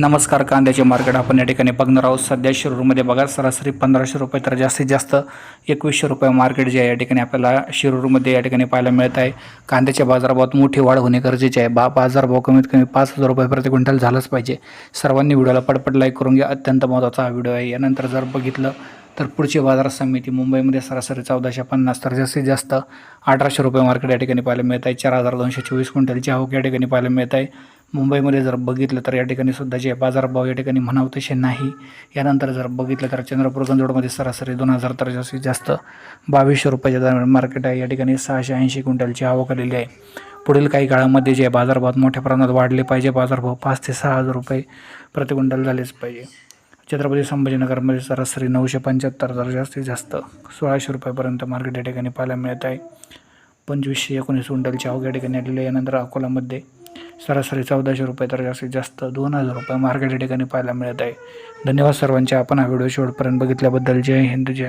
नमस्कार कांद्याचे मार्केट. आपण या ठिकाणी बघणार आहोत. सध्या शिरूरमध्ये बघा सरासरी पंधराशे रुपये तर जास्तीत जास्त एकवीसशे रुपये मार्केट जे आहे या ठिकाणी आपल्याला शिरूरमध्ये या ठिकाणी पाहायला मिळत आहे. कांद्याच्या बाजारभावात मोठी वाढ होणे गरजेचे आहे. बा बाजारभाव कमीत कमी पाच हजार रुपये प्रति क्विंटल झालंच पाहिजे. सर्वांनी व्हिडिओला पटपट लाईक करून घ्या. अत्यंत महत्त्वाचा हा व्हिडिओ आहे. यानंतर जर बघितलं तर पुढची बाजार समिती मुंबईमध्ये सरासरी चौदाशे पन्नास तर जास्तीत जास्त अठराशे रुपये मार्केट या ठिकाणी पाहायला मिळत आहे. चार हजार दोनशे चोवीस क्विंटलची आवक या ठिकाणी पाहायला मिळत आहे. मुंबईमध्ये जर बघितलं तर या ठिकाणी सुद्धा जे बाजारभाव या ठिकाणी म्हणावं तसे नाही. यानंतर जर बघितलं तर चंद्रपूर गंजोडमध्ये सरासरी दोन हजार तर जास्तीत जास्त बावीसशे रुपयाच्या दरम्यान मार्केट आहे. या ठिकाणी सहाशे ऐंशी क्विंटलची आवक आलेली आहे. पुढील काही काळामध्ये जे बाजारभाव मोठ्या प्रमाणात वाढले पाहिजे बाजारभाव पाच ते सहा हजार रुपये प्रति क्विंटल झालेच पाहिजे. छत्रपती संभाजीनगरमध्ये सरासरी नऊशे पंच्याहत्तर तर जास्तीत जास्त सोळाशे रुपयापर्यंत मार्केट या ठिकाणी पाहायला मिळत आहे. पंचवीसशे एकोणीस क्विंटलची आवक या ठिकाणी आलेली आहे. यानंतर अकोलामध्ये सरासरी चौदाशे रुपये तर जास्तीत जास्त दोन हजार रुपये मार्केट या ठिकाणी पाहायला मिळत आहे. धन्यवाद सर्वांचे. आपण हा व्हिडिओ शेवटपर्यंत बघितल्याबद्दल जय हिंद जय